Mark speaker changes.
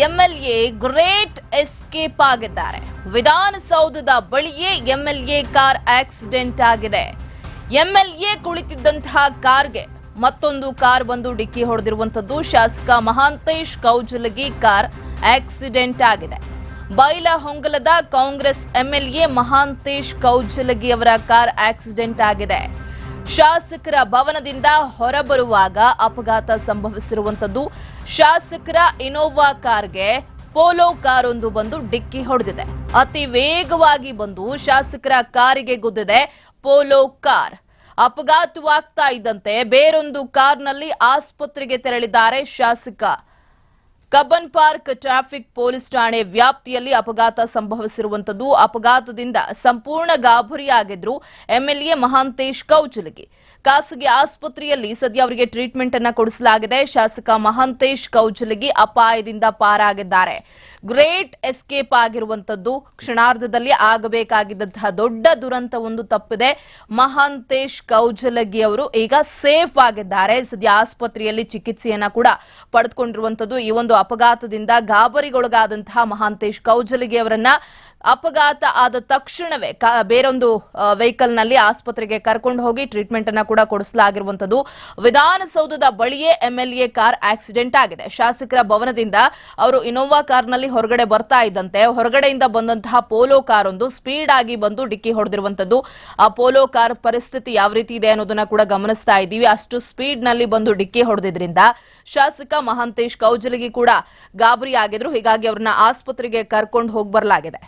Speaker 1: MLA great escape ಆಗಿದ್ದಾರೆ. ವಿಧಾನಸೌಧದ ಬಳಿಯೇ ಎಂಎಲ್ಎ ಕಾರ್ ಆಕ್ಸಿಡೆಂಟ್ ಆಗಿದೆ. ಎಂಎಲ್ಎ ಕುಳಿತಿದ್ದಂತಹ ಕಾರ್ಗೆ ಮತ್ತೊಂದು ಕಾರ್ ಬಂದು ಡಿಕ್ಕಿ ಹೊಡೆದಿರುವಂತದ್ದು ಶಾಸಕ ಮಹಾಂತೇಶ್ ಕೌಜಲಗಿ ಕಾರ್ ಆಕ್ಸಿಡೆಂಟ್ ಆಗಿದೆ. ಬೈಲಹೊಂಗಲದ ಕಾಂಗ್ರೆಸ್ ಎಂಎಲ್ಎ ಮಹಾಂತೇಶ್ ಕೌಜಲಗಿ ಅವರ ಕಾರ್ ಆಕ್ಸಿಡೆಂಟ್ ಆಗಿದೆ. ಶಾಸಕರ ಭವನದಿಂದ ಹೊರಬರುವಾಗ ಅಪಘಾತ ಸಂಭವಿಸಿರುವಂತದ್ದು. ಶಾಸಕರ ಇನೋವಾ ಕಾರ್ಗೆ ಪೋಲೋ ಕಾರೊಂದು ಬಂದು ಡಿಕ್ಕಿ ಹೊಡೆದಿದೆ. ಅತಿ ವೇಗವಾಗಿ ಬಂದು ಶಾಸಕರ ಕಾರಿಗೆ ಗುದ್ದಿದೆ ಪೋಲೋ ಕಾರ್. ಅಪಘಾತವಾಗ್ತಾ ಇದ್ದಂತೆ ಬೇರೊಂದು ಕಾರ್ನಲ್ಲಿ ಆಸ್ಪತ್ರೆಗೆ ತೆರಳಿದ್ದಾರೆ ಶಾಸಕ. ಕಬ್ಬನ್ ಪಾರ್ಕ್ ಟ್ರಾಫಿಕ್ ಪೊಲೀಸ್ ಠಾಣೆ ವ್ಯಾಪ್ತಿಯಲ್ಲಿ ಅಪಘಾತ ಸಂಭವಿಸಿರುವಂತದ್ದು ಅಪಘಾತದಿಂದ ಸಂಪೂರ್ಣ ಗಾಬರಿಯಾಗಿದ್ರು ಎಂಎಲ್ಎ ಮಹಾಂತೇಶ್ ಕೌಜಲಗಿ. ಖಾಸಗಿ ಆಸ್ಪತ್ರೆಯಲ್ಲಿ ಸದ್ಯ ಅವರಿಗೆ ಟ್ರೀಟ್ಮೆಂಟ್ ಅನ್ನ ಕೊಡಿಸಲಾಗಿದೆ. ಶಾಸಕ ಮಹಾಂತೇಶ್ ಕೌಜಲಗಿ ಅಪಾಯದಿಂದ ಪಾರಾಗಿದ್ದಾರೆ. ಗ್ರೇಟ್ ಎಸ್ಕೇಪ್ ಆಗಿರುವಂತದ್ದು ಕ್ಷಣಾರ್ಧದಲ್ಲಿ ಆಗಬೇಕಾಗಿದ್ದಂತಹ ದೊಡ್ಡ ದುರಂತ ಒಂದು ತಪ್ಪಿದೆ. ಮಹಾಂತೇಶ್ ಕೌಜಲಗಿ ಅವರು ಈಗ ಸೇಫ್ ಆಗಿದ್ದಾರೆ. ಸದ್ಯ ಆಸ್ಪತ್ರೆಯಲ್ಲಿ ಚಿಕಿತ್ಸೆಯನ್ನ ಕೂಡ ಪಡೆದುಕೊಂಡಿರುವಂತದ್ದು ಈ ಒಂದು ಅಪಘಾತದಿಂದ ಗಾಬರಿಗೊಳಗಾದಂತಹ ಮಹಾಂತೇಶ್ ಕೌಜಲಿಗೆ ಅವರನ್ನ ಅಪಘಾತ ಆದ ತಕ್ಷಣವೇ ಬೇರೊಂದು ವೆಹಿಕಲ್ನಲ್ಲಿ ಆಸ್ಪತ್ರೆಗೆ ಕರ್ಕೊಂಡು ಹೋಗಿ ಟ್ರೀಟ್ಮೆಂಟ್ ಅನ್ನ ಕೂಡ ಕೊಡಿಸಲಾಗಿರುವಂತದ್ದು ವಿಧಾನಸೌಧದ ಬಳಿಯೇ ಎಂಎಲ್ಎ ಕಾರ್ ಆಕ್ಸಿಡೆಂಟ್ ಆಗಿದೆ. ಶಾಸಕರ ಭವನದಿಂದ ಅವರು ಇನೋವಾ ಕಾರ್ನಲ್ಲಿ ಹೊರಗಡೆ ಬರ್ತಾ ಇದ್ದಂತೆ ಹೊರಗಡೆಯಿಂದ ಬಂದಂತಹ ಪೋಲೋ ಕಾರ್ ಒಂದು ಸ್ಪೀಡ್ ಆಗಿ ಬಂದು ಡಿಕ್ಕಿ ಹೊಡೆದಿರುವಂತದ್ದು ಆ ಪೋಲೋ ಕಾರ್ ಪರಿಸ್ಥಿತಿ ಯಾವ ರೀತಿ ಇದೆ ಅನ್ನೋದನ್ನ ಕೂಡ ಗಮನಿಸ್ತಾ ಇದ್ದೀವಿ. ಅಷ್ಟು ಸ್ಪೀಡ್ನಲ್ಲಿ ಬಂದು ಡಿಕ್ಕಿ ಹೊಡೆದಿದ್ರಿಂದ ಶಾಸಕ ಮಹಾಂತೇಶ್ ಕೌಜಲಗಿ ಕೂಡ ಗಾಬರಿ ಆಗಿದ್ರು ಹೀಗಾಗಿ ಅವ್ರನ್ನ ಆಸ್ಪತ್ರೆಗೆ ಕರ್ಕೊಂಡು ಹೋಗಿ ಬರಲಾಗಿದೆ.